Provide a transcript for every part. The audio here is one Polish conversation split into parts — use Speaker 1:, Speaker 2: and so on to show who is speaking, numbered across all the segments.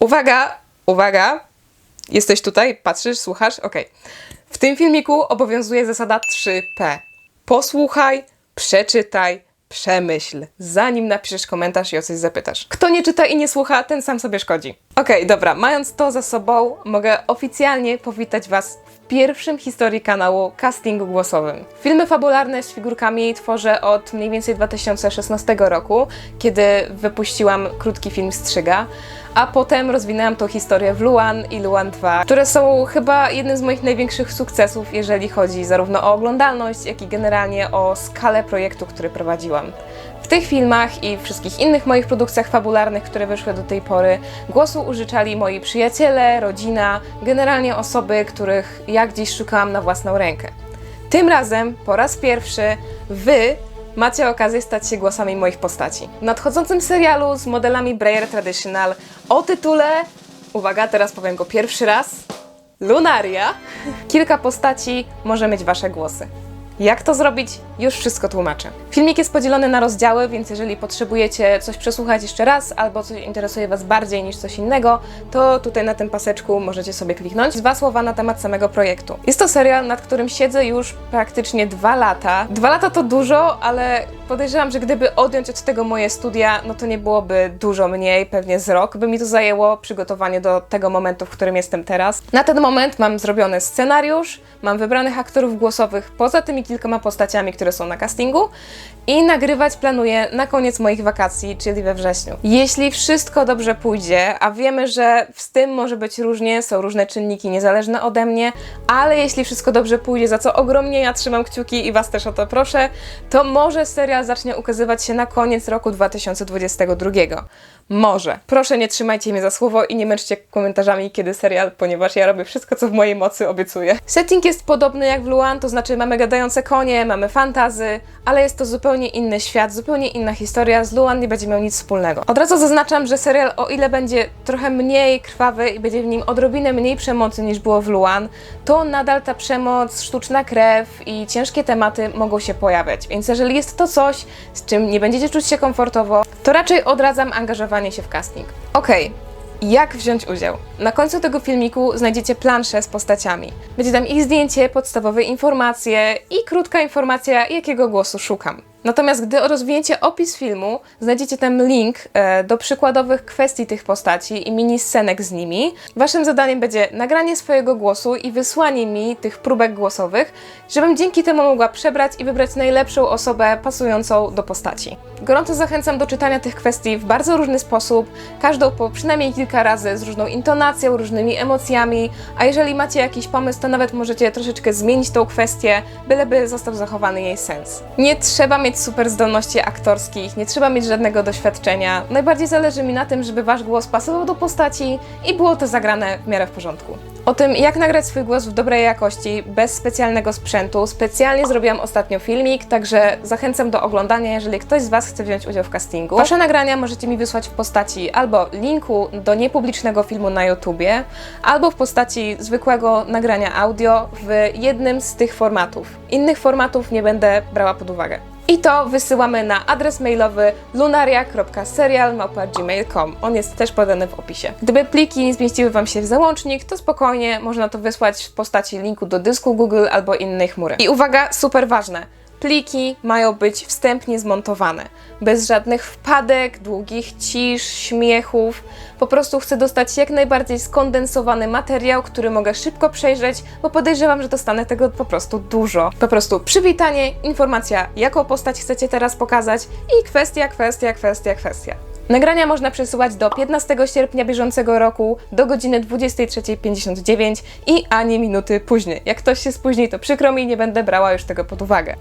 Speaker 1: Uwaga, uwaga. Jesteś tutaj, patrzysz, słuchasz? Okej. W tym filmiku obowiązuje zasada 3P. Posłuchaj, przeczytaj, przemyśl, zanim napiszesz komentarz i o coś zapytasz. Kto nie czyta i nie słucha, ten sam sobie szkodzi. Okej, dobra, mając to za sobą, mogę oficjalnie powitać Was w pierwszym historii kanału castingu głosowym. Filmy fabularne z figurkami tworzę od mniej więcej 2016 roku, kiedy wypuściłam krótki film Strzyga, a potem rozwinęłam tą historię w Luan i Luan 2, które są chyba jednym z moich największych sukcesów, jeżeli chodzi zarówno o oglądalność, jak i generalnie o skalę projektu, który prowadziłam. Tych filmach i wszystkich innych moich produkcjach fabularnych, które wyszły do tej pory, głosu użyczali moi przyjaciele, rodzina, generalnie osoby, których ja gdzieś szukałam na własną rękę. Tym razem, po raz pierwszy, wy macie okazję stać się głosami moich postaci. W nadchodzącym serialu z modelami Brayer Traditional o tytule, uwaga, teraz powiem go pierwszy raz, Lunaria, kilka postaci może mieć wasze głosy. Jak to zrobić? Już wszystko tłumaczę. Filmik jest podzielony na rozdziały, więc jeżeli potrzebujecie coś przesłuchać jeszcze raz, albo coś interesuje Was bardziej niż coś innego, to tutaj na tym paseczku możecie sobie kliknąć. Dwa słowa na temat samego projektu. Jest to serial, nad którym siedzę już praktycznie dwa lata. Dwa lata to dużo, ale podejrzewam, że gdyby odjąć od tego moje studia, no to nie byłoby dużo mniej, pewnie z rok by mi to zajęło przygotowanie do tego momentu, w którym jestem teraz. Na ten moment mam zrobiony scenariusz, mam wybranych aktorów głosowych poza tymi kilkoma postaciami, które są na castingu i nagrywać planuję na koniec moich wakacji, czyli we wrześniu. Jeśli wszystko dobrze pójdzie, a wiemy, że z tym może być różnie, są różne czynniki niezależne ode mnie, ale jeśli wszystko dobrze pójdzie, za co ogromnie ja trzymam kciuki i Was też o to proszę, to może serial zacznie ukazywać się na koniec roku 2022. Może. Proszę nie trzymajcie mnie za słowo i nie męczcie komentarzami, kiedy serial, ponieważ ja robię wszystko, co w mojej mocy, obiecuję. Setting jest podobny jak w Luan, to znaczy mamy gadające konie, mamy fantazy, ale jest to zupełnie inny świat, zupełnie inna historia. Z Luan nie będzie miał nic wspólnego. Od razu zaznaczam, że serial, o ile będzie trochę mniej krwawy i będzie w nim odrobinę mniej przemocy niż było w Luan, to nadal ta przemoc, sztuczna krew i ciężkie tematy mogą się pojawiać. Więc jeżeli jest to coś, z czym nie będziecie czuć się komfortowo, to raczej odradzam angażowanie się w casting. Okej. Jak wziąć udział? Na końcu tego filmiku znajdziecie planszę z postaciami. Będzie tam ich zdjęcie, podstawowe informacje i krótka informacja, jakiego głosu szukam. Natomiast gdy rozwiniecie opis filmu, znajdziecie tam link e, do przykładowych kwestii tych postaci i mini scenek z nimi. Waszym zadaniem będzie nagranie swojego głosu i wysłanie mi tych próbek głosowych, żebym dzięki temu mogła przebrać i wybrać najlepszą osobę pasującą do postaci. Gorąco zachęcam do czytania tych kwestii w bardzo różny sposób, każdą po przynajmniej kilka razy z różną intonacją, różnymi emocjami, a jeżeli macie jakiś pomysł, to nawet możecie troszeczkę zmienić tą kwestię, byleby został zachowany jej sens. Nie trzeba mieć super zdolności aktorskich, nie trzeba mieć żadnego doświadczenia. Najbardziej zależy mi na tym, żeby wasz głos pasował do postaci i było to zagrane w miarę w porządku. O tym, jak nagrać swój głos w dobrej jakości, bez specjalnego sprzętu, specjalnie zrobiłam ostatnio filmik, także zachęcam do oglądania, jeżeli ktoś z Was chce wziąć udział w castingu. Wasze nagrania możecie mi wysłać w postaci albo linku do niepublicznego filmu na YouTubie, albo w postaci zwykłego nagrania audio w jednym z tych formatów. Innych formatów nie będę brała pod uwagę. I to wysyłamy na adres mailowy lunaria.serial.gmail.com. On jest też podany w opisie. Gdyby pliki nie zmieściły Wam się w załącznik, to spokojnie można to wysłać w postaci linku do dysku Google albo innej chmury. I uwaga, super ważne! Pliki mają być wstępnie zmontowane, bez żadnych wpadek, długich cisz, śmiechów. Po prostu chcę dostać jak najbardziej skondensowany materiał, który mogę szybko przejrzeć, bo podejrzewam, że dostanę tego po prostu dużo. Po prostu przywitanie, informacja, jaką postać chcecie teraz pokazać i kwestia, kwestia, kwestia, kwestia. Nagrania można przesyłać do 15 sierpnia bieżącego roku do godziny 23.59 i ani minuty później. Jak ktoś się spóźni, to przykro mi, nie będę brała już tego pod uwagę.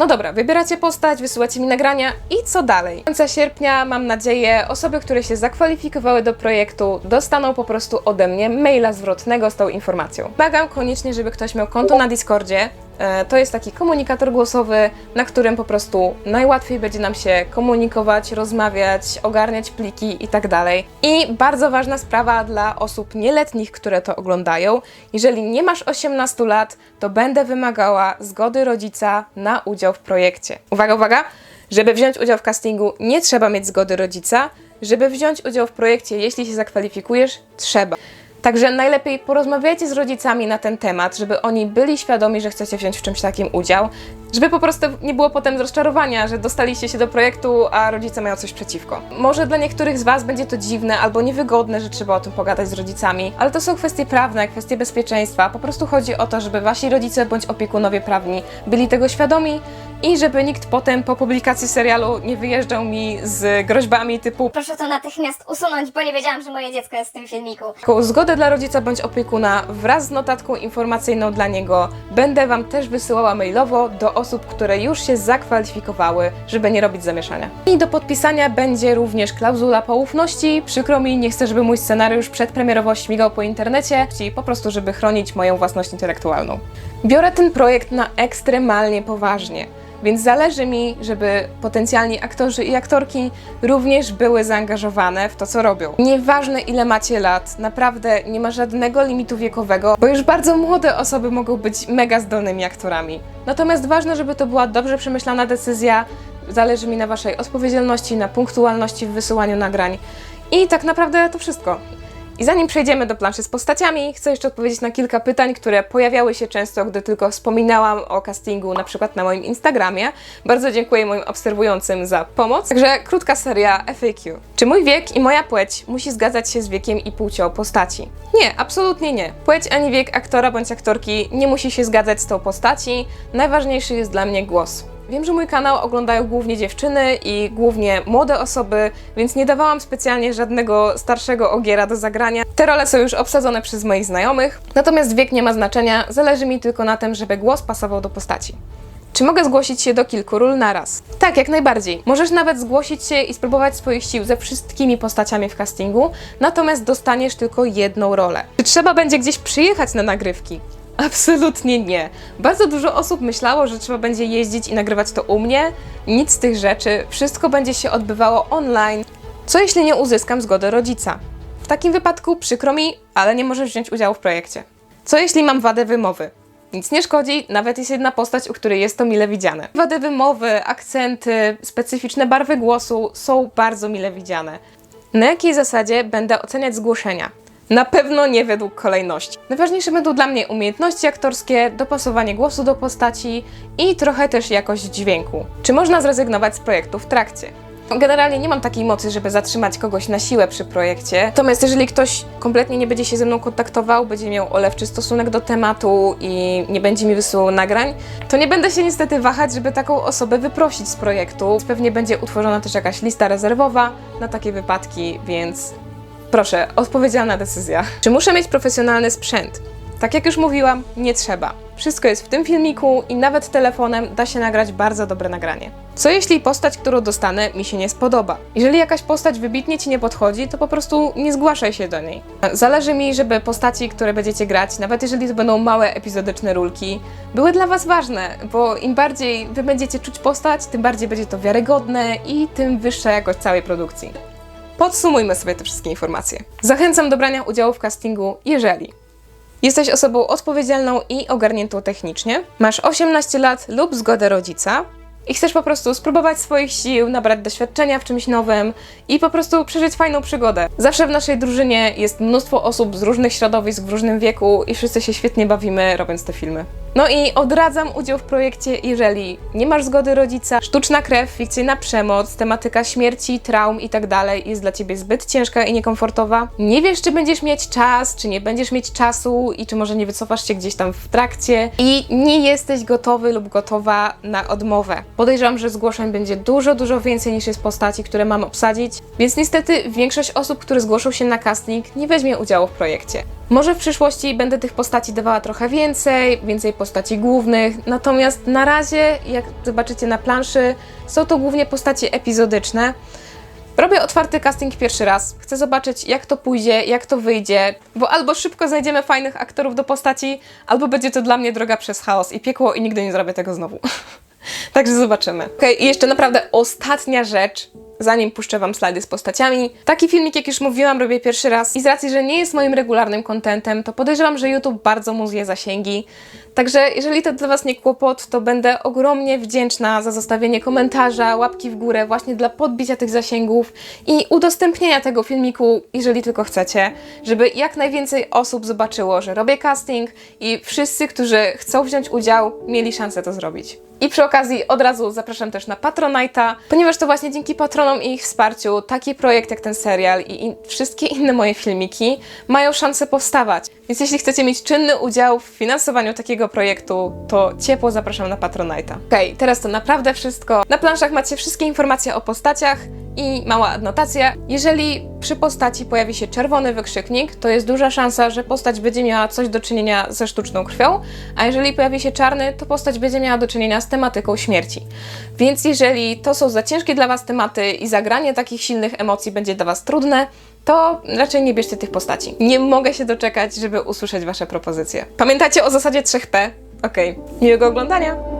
Speaker 1: No dobra, wybieracie postać, wysyłacie mi nagrania i co dalej? Końca sierpnia, mam nadzieję, osoby, które się zakwalifikowały do projektu, dostaną po prostu ode mnie maila zwrotnego z tą informacją. Wymagam koniecznie, żeby ktoś miał konto na Discordzie. E, To jest taki komunikator głosowy, na którym po prostu najłatwiej będzie nam się komunikować, rozmawiać, ogarniać pliki itd. I bardzo ważna sprawa dla osób nieletnich, które to oglądają. Jeżeli nie masz 18 lat, to będę wymagała zgody rodzica na udział w projekcie. Uwaga, uwaga! Żeby wziąć udział w castingu, nie trzeba mieć zgody rodzica. żeby wziąć udział w projekcie, jeśli się zakwalifikujesz, trzeba. Także najlepiej porozmawiajcie z rodzicami na ten temat, żeby oni byli świadomi, że chcecie wziąć w czymś takim udział, żeby po prostu nie było potem rozczarowania, że dostaliście się do projektu, a rodzice mają coś przeciwko. Może dla niektórych z Was będzie to dziwne albo niewygodne, że trzeba o tym pogadać z rodzicami, ale to są kwestie prawne, kwestie bezpieczeństwa. Po prostu chodzi o to, żeby Wasi rodzice bądź opiekunowie prawni byli tego świadomi i żeby nikt potem po publikacji serialu nie wyjeżdżał mi z groźbami typu
Speaker 2: Proszę to natychmiast usunąć, bo nie wiedziałam, że moje dziecko jest w tym filmiku.
Speaker 1: Zgodę dla rodzica bądź opiekuna wraz z notatką informacyjną dla niego będę Wam też wysyłała mailowo do osób, które już się zakwalifikowały, żeby nie robić zamieszania. I do podpisania będzie również klauzula poufności. Przykro mi, nie chcę, żeby mój scenariusz przedpremierowo śmigał po internecie, i po prostu, żeby chronić moją własność intelektualną. Biorę ten projekt na ekstremalnie poważnie. Więc zależy mi, żeby potencjalni aktorzy i aktorki również były zaangażowane w to, co robią. Nieważne ile macie lat, naprawdę nie ma żadnego limitu wiekowego, bo już bardzo młode osoby mogą być mega zdolnymi aktorami. Natomiast ważne, żeby to była dobrze przemyślana decyzja. Zależy mi na Waszej odpowiedzialności, na punktualności w wysyłaniu nagrań. I tak naprawdę to wszystko. I zanim przejdziemy do planszy z postaciami, chcę jeszcze odpowiedzieć na kilka pytań, które pojawiały się często, gdy tylko wspominałam o castingu, na przykład na moim Instagramie. Bardzo dziękuję moim obserwującym za pomoc. Także krótka seria FAQ. Czy mój wiek i moja płeć musi zgadzać się z wiekiem i płcią postaci? Nie, absolutnie nie. Płeć ani wiek aktora bądź aktorki nie musi się zgadzać z tą postaci. Najważniejszy jest dla mnie głos. Wiem, że mój kanał oglądają głównie dziewczyny i głównie młode osoby, więc nie dawałam specjalnie żadnego starszego ogiera do zagrania. Te role są już obsadzone przez moich znajomych, natomiast wiek nie ma znaczenia, zależy mi tylko na tym, żeby głos pasował do postaci. Czy mogę zgłosić się do kilku ról naraz? Tak, jak najbardziej. Możesz nawet zgłosić się i spróbować swoich sił ze wszystkimi postaciami w castingu, natomiast dostaniesz tylko jedną rolę. Czy trzeba będzie gdzieś przyjechać na nagrywki? Absolutnie nie. Bardzo dużo osób myślało, że trzeba będzie jeździć i nagrywać to u mnie. Nic z tych rzeczy. Wszystko będzie się odbywało online. Co jeśli nie uzyskam zgody rodzica? W takim wypadku przykro mi, ale nie możesz wziąć udziału w projekcie. Co jeśli mam wadę wymowy? Nic nie szkodzi, nawet jest jedna postać, u której jest to mile widziane. Wady wymowy, akcenty, specyficzne barwy głosu są bardzo mile widziane. Na jakiej zasadzie będę oceniać zgłoszenia? Na pewno nie według kolejności. Najważniejsze będą dla mnie umiejętności aktorskie, dopasowanie głosu do postaci i trochę też jakość dźwięku. Czy można zrezygnować z projektu w trakcie? Generalnie nie mam takiej mocy, żeby zatrzymać kogoś na siłę przy projekcie. Natomiast jeżeli ktoś kompletnie nie będzie się ze mną kontaktował, będzie miał olewczy stosunek do tematu i nie będzie mi wysyłał nagrań, to nie będę się niestety wahać, żeby taką osobę wyprosić z projektu. Pewnie będzie utworzona też jakaś lista rezerwowa na takie wypadki, więc Proszę, odpowiedzialna decyzja. Czy muszę mieć profesjonalny sprzęt? Tak jak już mówiłam, nie trzeba. Wszystko jest w tym filmiku i nawet telefonem da się nagrać bardzo dobre nagranie. Co jeśli postać, którą dostanę, mi się nie spodoba? Jeżeli jakaś postać wybitnie ci nie podchodzi, to po prostu nie zgłaszaj się do niej. Zależy mi, żeby postaci, które będziecie grać, nawet jeżeli to będą małe epizodyczne rulki, były dla was ważne, bo im bardziej wy będziecie czuć postać, tym bardziej będzie to wiarygodne i tym wyższa jakość całej produkcji. Podsumujmy sobie te wszystkie informacje. Zachęcam do brania udziału w castingu, jeżeli jesteś osobą odpowiedzialną i ogarniętą technicznie, masz 18 lat lub zgodę rodzica i chcesz po prostu spróbować swoich sił, nabrać doświadczenia w czymś nowym i po prostu przeżyć fajną przygodę. Zawsze w naszej drużynie jest mnóstwo osób z różnych środowisk w różnym wieku i wszyscy się świetnie bawimy robiąc te filmy. No i odradzam udział w projekcie, jeżeli nie masz zgody rodzica, sztuczna krew, fikcyjna przemoc, tematyka śmierci, traum tak dalej jest dla ciebie zbyt ciężka i niekomfortowa. Nie wiesz, czy będziesz mieć czas, czy nie będziesz mieć czasu i czy może nie wycofasz się gdzieś tam w trakcie i nie jesteś gotowy lub gotowa na odmowę. Podejrzewam, że zgłoszeń będzie dużo, dużo więcej niż jest postaci, które mam obsadzić, więc niestety większość osób, które zgłoszą się na casting, nie weźmie udziału w projekcie. Może w przyszłości będę tych postaci dawała trochę więcej, więcej postaci głównych, natomiast na razie, jak zobaczycie na planszy, są to głównie postaci epizodyczne. Robię otwarty casting pierwszy raz. Chcę zobaczyć, jak to pójdzie, jak to wyjdzie, bo albo szybko znajdziemy fajnych aktorów do postaci, albo będzie to dla mnie droga przez chaos i piekło i nigdy nie zrobię tego znowu. Także zobaczymy. Okej, i jeszcze naprawdę ostatnia rzecz, zanim puszczę Wam slajdy z postaciami. Taki filmik, jak już mówiłam, robię pierwszy raz i z racji, że nie jest moim regularnym kontentem, to podejrzewam, że YouTube bardzo mu zje zasięgi. Także jeżeli to dla Was nie kłopot, to będę ogromnie wdzięczna za zostawienie komentarza, łapki w górę właśnie dla podbicia tych zasięgów i udostępnienia tego filmiku, jeżeli tylko chcecie, żeby jak najwięcej osób zobaczyło, że robię casting i wszyscy, którzy chcą wziąć udział, mieli szansę to zrobić. I przy okazji od razu zapraszam też na Patronite'a, ponieważ to właśnie dzięki i ich wsparciu taki projekt jak ten serial i in- wszystkie inne moje filmiki mają szansę powstawać. Więc jeśli chcecie mieć czynny udział w finansowaniu takiego projektu, to ciepło zapraszam na Patronite'a. Okej, teraz to naprawdę wszystko. Na planszach macie wszystkie informacje o postaciach i mała adnotacja. Jeżeli przy postaci pojawi się czerwony wykrzyknik, to jest duża szansa, że postać będzie miała coś do czynienia ze sztuczną krwią, a jeżeli pojawi się czarny, to postać będzie miała do czynienia z tematyką śmierci. Więc jeżeli to są za ciężkie dla Was tematy i zagranie takich silnych emocji będzie dla Was trudne, to raczej nie bierzcie tych postaci. Nie mogę się doczekać, żeby usłyszeć Wasze propozycje. Pamiętajcie o zasadzie 3P. Okej, miłego oglądania!